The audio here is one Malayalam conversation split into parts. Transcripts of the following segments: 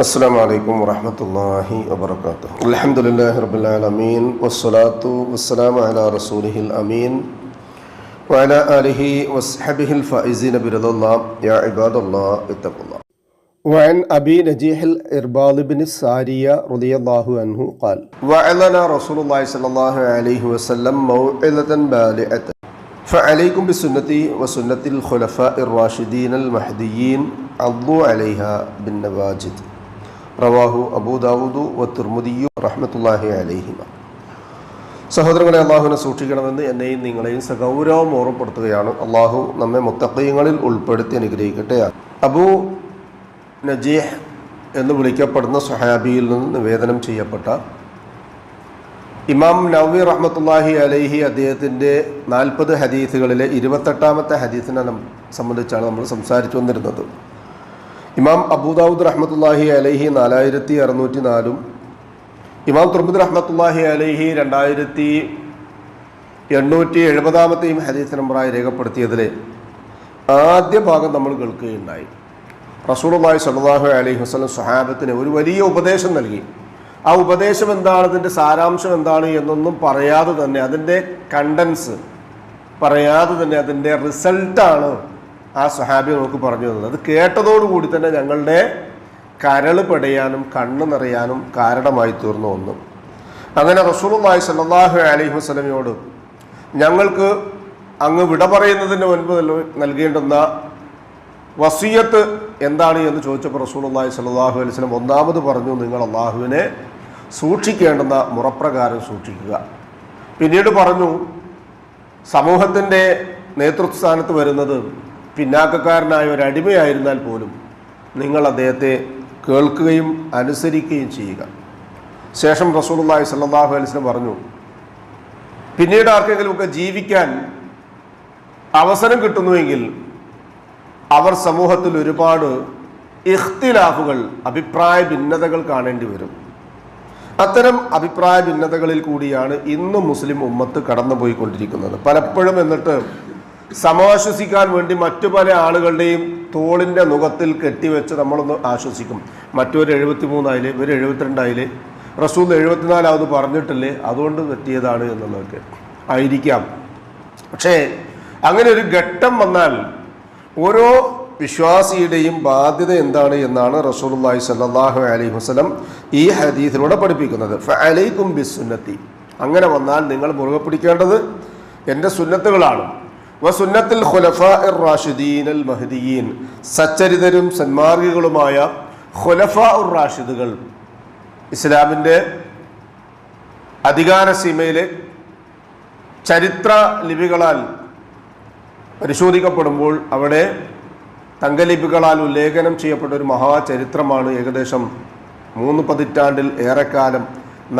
السلام عليكم ورحمة الله وبركاته. الحمد لله رب العالمين والصلاة والسلام على رسوله الأمين وعلى آله وصحبه الفائزين برضا الله. يا عباد الله اتقوا الله. وعن أبي نجيح الإرباض بن السارية رضي الله عنه قال وعلنا رسول الله صلى الله عليه وسلم موعظة بالغة. فعليكم بسنتي وسنة الخلفاء الراشدين المهديين عضوا عليها بالنواجد റവാഹു അബൂദാവൂദു വ തുർമുദിയു റഹ്മത്തുല്ലാഹി അലൈഹിമ. സഹോദരങ്ങളെ അള്ളാഹുവിനെ സൂക്ഷിക്കണമെന്ന് എന്നെയും നിങ്ങളെയും സഗൗരവം ഓർമ്മപ്പെടുത്തുകയാണ്. അള്ളാഹു നമ്മെ മുത്തക്കയങ്ങളിൽ ഉൾപ്പെടുത്തി അനുഗ്രഹിക്കട്ടെ. അബൂ നജീഹ് എന്ന് വിളിക്കപ്പെടുന്ന സുഹാബിയിൽ നിന്ന് നിവേദനം ചെയ്യപ്പെട്ട ഇമാം നവി റഹ്മത്തുല്ലാഹി അലൈഹി അദ്ദേഹത്തിന്റെ നാൽപ്പത് ഹദീസുകളിലെ ഇരുപത്തെട്ടാമത്തെ ഹദീസിനെ സംബന്ധിച്ചാണ് നമ്മൾ സംസാരിച്ചു വന്നിരുന്നത്. ഇമാം അബൂദാവൂദ് റഹ്മത്തുല്ലാഹി അലഹി നാലായിരത്തി അറുന്നൂറ്റി നാലും ഇമാം തുർമുദ് റഹ്മത്തുല്ലാഹി അലഹി രണ്ടായിരത്തി എണ്ണൂറ്റി എഴുപതാമത്തെയും ഹദീസ് നമ്പറായി രേഖപ്പെടുത്തിയതിലെ ആദ്യ ഭാഗം നമ്മൾ കേൾക്കുകയുണ്ടായി. റസൂളുമായി സ്വല്ലല്ലാഹു അലൈഹി വസല്ലം സുഹാബത്തിന് ഒരു വലിയ ഉപദേശം നൽകി. ആ ഉപദേശം എന്താണ്? അതിന്റെ സാരാംശം എന്താണ് എന്നൊന്നും പറയാതെ തന്നെ അതിന്റെ കണ്ടൻസ് പറയാതെ തന്നെ അതിന്റെ റിസൾട്ടാണ് ആ സ്വഹാബി നമുക്ക് പറഞ്ഞു തന്നത്. അത് കേട്ടതോടുകൂടി തന്നെ ഞങ്ങളുടെ കരൾ പടയാനും കണ്ണ് നിറയാനും കാരണമായി തീർന്നു ഒന്ന്. അങ്ങനെ റസൂലുള്ളാഹി സല്ലാഹു അലൈഹി വസല്ലമയോട് ഞങ്ങൾക്ക് അങ്ങ് വിട പറയുന്നതിന് മുൻപ് നൽ- നൽകേണ്ടുന്ന വസീയത്ത് എന്താണ് എന്ന് ചോദിച്ചപ്പോൾ റസൂലുള്ളാഹി സ്വല്ലല്ലാഹു അലൈഹി വസ്ലം ഒന്നാമത് പറഞ്ഞു നിങ്ങൾ അള്ളാഹുവിനെ സൂക്ഷിക്കേണ്ടുന്ന മുറപ്രകാരം സൂക്ഷിക്കുക. പിന്നീട് പറഞ്ഞു സമൂഹത്തിന്റെ നേതൃസ്ഥാനത്ത് വരുന്നത് പിന്നാക്കക്കാരനായ ഒരു അടിമയായിരുന്നാൽ പോലും നിങ്ങൾ അദ്ദേഹത്തെ കേൾക്കുകയും അനുസരിക്കുകയും ചെയ്യുക. ശേഷം റസൂലുള്ളാഹി സല്ലാഹു അലൈഹി വസല്ലം പറഞ്ഞു പിന്നീട് ആർക്കെങ്കിലുമൊക്കെ ജീവിക്കാൻ അവസരം കിട്ടുന്നുവെങ്കിൽ അവർ സമൂഹത്തിൽ ഒരുപാട് ഇഖ്തിലാഫുകൾ അഭിപ്രായ ഭിന്നതകൾ കാണേണ്ടി വരും. അത്തരം അഭിപ്രായ ഭിന്നതകളിൽ കൂടിയാണ് ഇന്ന് മുസ്ലിം ഉമ്മത്ത് കടന്നുപോയിക്കൊണ്ടിരിക്കുന്നത്. പലപ്പോഴും എന്നിട്ട് സമാശ്വസിക്കാൻ വേണ്ടി മറ്റു പല ആളുകളുടെയും തോളിന്റെ മുഖത്തിൽ കെട്ടിവെച്ച് നമ്മളൊന്ന് ആശ്വസിക്കും. മറ്റൊരു എഴുപത്തി മൂന്നായിൽ ഇവർ എഴുപത്തിരണ്ടായിൽ റസൂൽ എഴുപത്തിനാലാവത് പറഞ്ഞിട്ടില്ലേ അതുകൊണ്ട് തെറ്റിയതാണ് എന്നുള്ളതൊക്കെ ആയിരിക്കാം. പക്ഷേ അങ്ങനെ ഒരു ഘട്ടം വന്നാൽ ഓരോ വിശ്വാസിയുടെയും ബാധ്യത എന്താണ് എന്നാണ് റസൂലുള്ളാഹി സ്വല്ലല്ലാഹു അലൈഹി വസല്ലം ഈ ഹദീസിലൂടെ പഠിപ്പിക്കുന്നത്. ഫഅലൈക്കും ബിസുന്നത്തി അങ്ങനെ വന്നാൽ നിങ്ങൾ മുറുകെ പിടിക്കേണ്ടത് എന്റെ സുന്നത്തുകളാണ്. വ സുന്നത്തിൽ ഖുലഫാ റാഷിദീൻ അൽ മഹദീൻ സച്ചരിതരും സന്മാർഗികളുമായ ഖുലഫ ഉർ റാഷിദുകൾ ഇസ്ലാമിന്റെ അധികാര സീമയിലെ ചരിത്ര ലിപികളാൽ പരിശോധിക്കപ്പെടുമ്പോൾ അവിടെ തങ്കലിപികളാൽ ഉല്ലേഖനം ചെയ്യപ്പെട്ട ഒരു മഹാചരിത്രമാണ് ഏകദേശം മൂന്ന് പതിറ്റാണ്ടിൽ ഏറെക്കാലം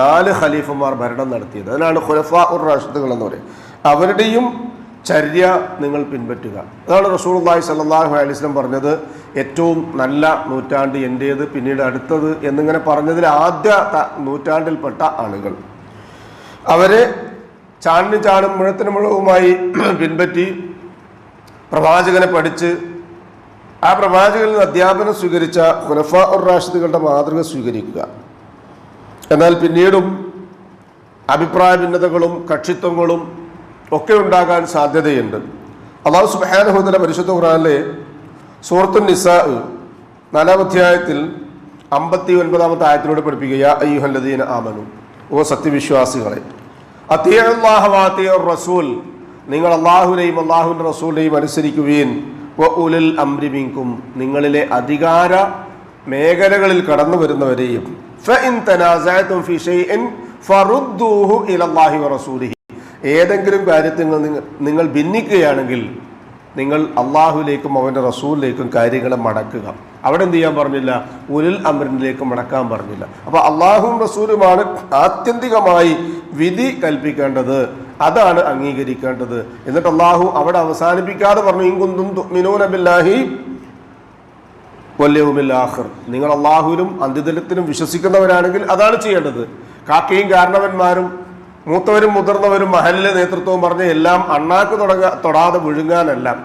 നാല് ഖലീഫുമാർ ഭരണം നടത്തിയത്. അതിനാണ് ഖുലഫ ഉർ റാഷിദുകൾ എന്ന് പറയുന്നത്. അവരുടെയും ചര്യ നിങ്ങൾ പിൻപറ്റുക. അതാണ് റസൂലുള്ളാഹി സല്ലാഹു അലൈഹി വസല്ലം പറഞ്ഞത്. ഏറ്റവും നല്ല നൂറ്റാണ്ട് എന്റേത് പിന്നീട് അടുത്തത് എന്നിങ്ങനെ പറഞ്ഞതിൽ ആദ്യ നൂറ്റാണ്ടിൽപ്പെട്ട ആളുകൾ. അവരെ ചാണിന് ചാണും മുഴത്തിന് മുഴവുമായി പിൻപറ്റി പ്രവാചകനെ പഠിച്ച് ആ പ്രവാചകനിൽ നിന്ന് അധ്യാപനം സ്വീകരിച്ച ഖുലഫ ഉർ റാഷിദുകളുടെ മാതൃക സ്വീകരിക്കുക. എന്നാൽ പിന്നീടും അഭിപ്രായ ഭിന്നതകളും കക്ഷിത്വങ്ങളും ഒക്കെ ഉണ്ടാകാൻ സാധ്യതയുണ്ട്. അള്ളാഹു സുബാനഹുദല പരിശുദ്ധ ഖുറാനിലെ സൂറത്തു നിസാ നാലാം അധ്യായത്തിൽ അമ്പത്തി ഒൻപതാമത്തെ ആയത്തിലൂടെ പഠിപ്പിക്കുക അയ്യുഹല്ലദീന ആമനു ഓ സത്യവിശ്വാസികളെ റസൂൽ നിങ്ങൾ അള്ളാഹുവിനെയും അള്ളാഹുവിന്റെ റസൂലിനെയും അനുസരിക്കുകയും ഉലിൽ അംരിമിങ്കും നിങ്ങളിലെ അധികാര മേഖലകളിൽ കടന്നു വരുന്നവരെയും ഫറുദ്ദൂഹു ഇലല്ലാഹി വറസൂലിഹി ഏതെങ്കിലും കാര്യത്തിൽ നിങ്ങൾ നിങ്ങൾ ഭിന്നിക്കുകയാണെങ്കിൽ നിങ്ങൾ അള്ളാഹുലേക്കും അവന്റെ റസൂലിലേക്കും കാര്യങ്ങളെ മടക്കുക. അവിടെ എന്ത് ചെയ്യാൻ പറഞ്ഞില്ല? ഉരുൽ അമറിനിലേക്ക് മടക്കാൻ പറഞ്ഞില്ല. അപ്പോൾ അള്ളാഹും റസൂലുമാണ് ആത്യന്തികമായി വിധി കൽപ്പിക്കേണ്ടത്. അതാണ് അംഗീകരിക്കേണ്ടത്. എന്നിട്ട് അള്ളാഹു അവിടെ അവസാനിപ്പിക്കാതെ പറഞ്ഞു ഇങ്കുന്തും ആഖിർ നിങ്ങൾ അള്ളാഹുവിനും അന്ത്യദിനത്തിനും വിശ്വസിക്കുന്നവരാണെങ്കിൽ അതാണ് ചെയ്യേണ്ടത്. കാക്കയും കാരണവന്മാരും മൂത്തവരും മുതിർന്നവരും മഹലിലെ നേതൃത്വവും പറഞ്ഞ് എല്ലാം അണ്ണാക്ക് തുടങ്ങ തൊടാതെ വിഴുങ്ങാനല്ല.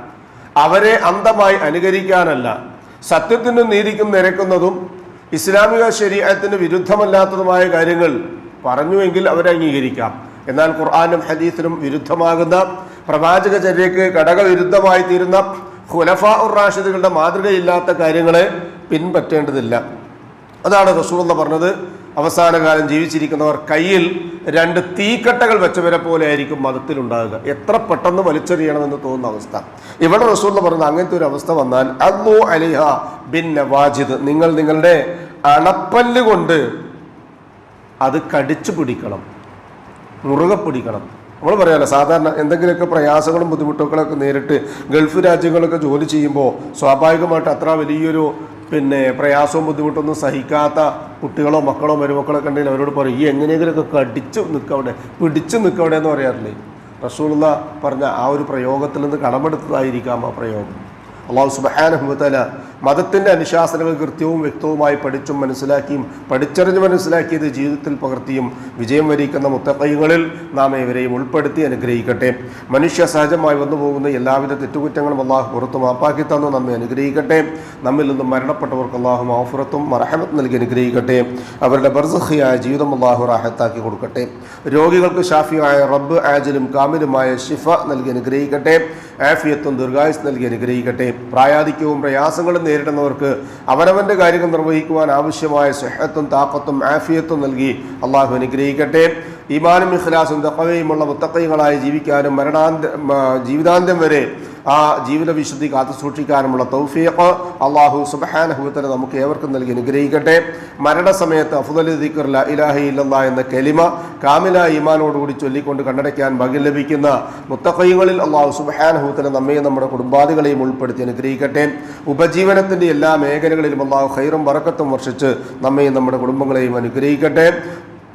അവരെ അന്ധമായി അനുകരിക്കാനല്ല. സത്യത്തിനും നീതിക്കും നിരക്കുന്നതും ഇസ്ലാമിക ശരീരത്തിന് വിരുദ്ധമല്ലാത്തതുമായ കാര്യങ്ങൾ പറഞ്ഞുവെങ്കിൽ അവരെ അംഗീകരിക്കാം. എന്നാൽ ഖുർആാനും ഹദീസിനും വിരുദ്ധമാകുന്ന പ്രവാചക ചര്യക്ക് ഘടകവിരുദ്ധമായി തീരുന്ന ഖുലഫ ഉർ റാഷിദുകളുടെ മാതൃകയില്ലാത്ത കാര്യങ്ങളെ പിൻപറ്റേണ്ടതില്ല. അതാണ് റസൂൾ എന്ന് പറഞ്ഞത്. അവസാന കാലം ജീവിച്ചിരിക്കുന്നവർ കയ്യിൽ രണ്ട് തീക്കട്ടകൾ വെച്ചവരെ പോലെ ആയിരിക്കും മതത്തിലുണ്ടാകുക. എത്ര പെട്ടെന്ന് വലിച്ചെറിയണമെന്ന് തോന്നുന്ന അവസ്ഥ. ഇവിടെ റസൂൾ എന്ന് പറയുന്നത് അങ്ങനത്തെ ഒരു അവസ്ഥ വന്നാൽ അന്നു അലിഹ ബിൻ നവാജിദ് നിങ്ങൾ നിങ്ങളുടെ അണപ്പല്ല് കൊണ്ട് അത് കടിച്ചു പിടിക്കണം. മുറുകെ പിടിക്കണം. നമ്മൾ പറയാമല്ലോ സാധാരണ എന്തെങ്കിലുമൊക്കെ പ്രയാസങ്ങളും ബുദ്ധിമുട്ടുകളൊക്കെ നേരിട്ട് ഗൾഫ് രാജ്യങ്ങളൊക്കെ ജോലി ചെയ്യുമ്പോൾ സ്വാഭാവികമായിട്ട് അത്ര വലിയൊരു പിന്നെ പ്രയാസവും ബുദ്ധിമുട്ടൊന്നും സഹിക്കാത്ത കുട്ടികളോ മക്കളോ മരുമക്കളോ കണ്ടെങ്കിൽ അവരോട് പറയും ഈ എങ്ങനെയെങ്കിലുമൊക്കെ കടിച്ചു നിൽക്കവിടെ പിടിച്ചു നിൽക്കവിടെ എന്ന് പറയാറില്ലേ? റസൂലുള്ള പറഞ്ഞ ആ ഒരു പ്രയോഗത്തിൽ നിന്ന് കടമെടുത്തതായിരിക്കാം ആ പ്രയോഗം. അള്ളാഹു സുബാനുഭവത്തല മതത്തിന്റെ അനുശാസനങ്ങൾ കൃത്യവും വ്യക്തവുമായി പഠിച്ചും മനസ്സിലാക്കിയും പഠിച്ചറിഞ്ഞ് മനസ്സിലാക്കിയത് ജീവിതത്തിൽ പകർത്തിയും വിജയം വരിക്കുന്ന മുത്തക്കൈകളിൽ നാം ഇവരെയും ഉൾപ്പെടുത്തി അനുഗ്രഹിക്കട്ടെ. മനുഷ്യ സഹജമായി വന്നു പോകുന്ന എല്ലാവിധ തെറ്റുകുറ്റങ്ങളും അള്ളാഹു പുറത്തു മാപ്പാക്കി തന്നു. നമ്മെ അനുഗ്രഹിക്കട്ടെ. നമ്മിൽ നിന്നും മരണപ്പെട്ടവർക്ക് അള്ളാഹു മാഫുറത്തും മറഹമത്ത് നൽകി അനുഗ്രഹിക്കട്ടെ. അവരുടെ ബർസഹിയായ ജീവിതം അള്ളാഹു റാഹത്താക്കി കൊടുക്കട്ടെ. രോഗികൾക്ക് ഷാഫിയായ റബ്ബ് ആജലും കാമിലുമായ ഷിഫ നൽകി അനുഗ്രഹിക്കട്ടെ. ആഫിയത്തും ദീർഘായുസ് നൽകി അനുഗ്രഹിക്കട്ടെ. പ്രായാധിക്യവും പ്രയാസങ്ങളും നേരിടുന്നവർക്ക് അവനവന്റെ കാര്യങ്ങൾ നിർവഹിക്കുവാൻ ആവശ്യമായ സുഹത്തും താക്കത്തും ആഫിയത്തും നൽകി അള്ളാഹു അനുഗ്രഹിക്കട്ടെ. ഈമാനും ഇഖ്ലാസും തക്കവയുമുള്ള മുത്തക്കൈകളായി ജീവിക്കാനും മരണാന്ത ജീവിതാന്തം ജീവിതാന്ത്യം വരെ ആ ജീവിത വിശുദ്ധി കാത്തു സൂക്ഷിക്കാനുമുള്ള തൗഫീഖ് അള്ളാഹു സുബഹാനഹുത്തല നമുക്ക് ഏവർക്കും നൽകി അനുഗ്രഹിക്കട്ടെ. മരണസമയത്ത് അഫുദലി ദിക്കർ ല ഇലാഹി ഇല്ലല്ലാ എന്ന കെലിമ കാമില ഈമാനോടുകൂടി ചൊല്ലിക്കൊണ്ട് കണ്ണടയ്ക്കാൻ ഭാഗ്യം ലഭിക്കുന്ന മുത്തഖയ്യങ്ങളിൽ അള്ളാഹു സുബഹാനഹുത്തല നമ്മയും നമ്മുടെ കുടുംബാദികളെയും ഉൾപ്പെടുത്തി അനുഗ്രഹിക്കട്ടെ. ഉപജീവനത്തിന്റെ എല്ലാ മേഖലകളിലും അള്ളാഹു ഖൈറും വറക്കത്തും വർഷിച്ച് നമ്മയും നമ്മുടെ കുടുംബങ്ങളെയും അനുഗ്രഹിക്കട്ടെ.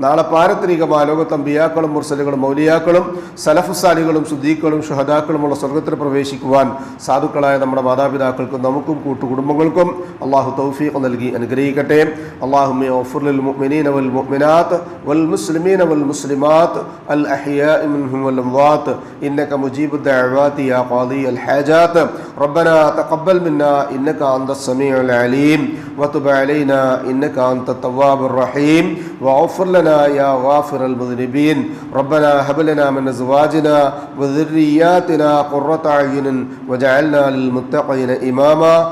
നാളെ പാരത്രികമായ ലോകത്ത് ബിയാക്കളും മുർസലുകളും മൗലിയാക്കളും സലഫുസാലികളും സുദ്ദീഖുകളും ഷുഹദാക്കളുമുള്ള സ്വർഗത്തിൽ പ്രവേശിക്കുവാൻ സാധുക്കളായ നമ്മുടെ മാതാപിതാക്കൾക്കും നമുക്കും കൂട്ടുകുടുംബങ്ങൾക്കും അള്ളാഹു തൗഫീഖ് നൽകി അനുഗ്രഹിക്കട്ടെ അള്ളാഹുമി ഓഫുൽ മുഅ്മിനീന വൽ മുഅ്മിനാത്ത് വൽ മുസ്ലിമീന വൽ മുസ്ലിമാത്ത് അൽ അഹ്യാഇ മിൻഹും വൽ അംവാത്ത് ഇന്നക മുജീബു الدعوات يا قاضي الحاجات ربنا تقبل منا إنك أنت السميع العليم وتب علينا إنك أنت التواب الرحيم واغفر لنا يا غافر المذنبين ربنا هب لنا من أزواجنا وذرياتنا قرة أعين وجعلنا للمتقين إماما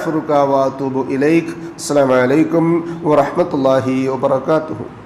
وأتوب إليك السلام عليكم ورحمة الله وبركاته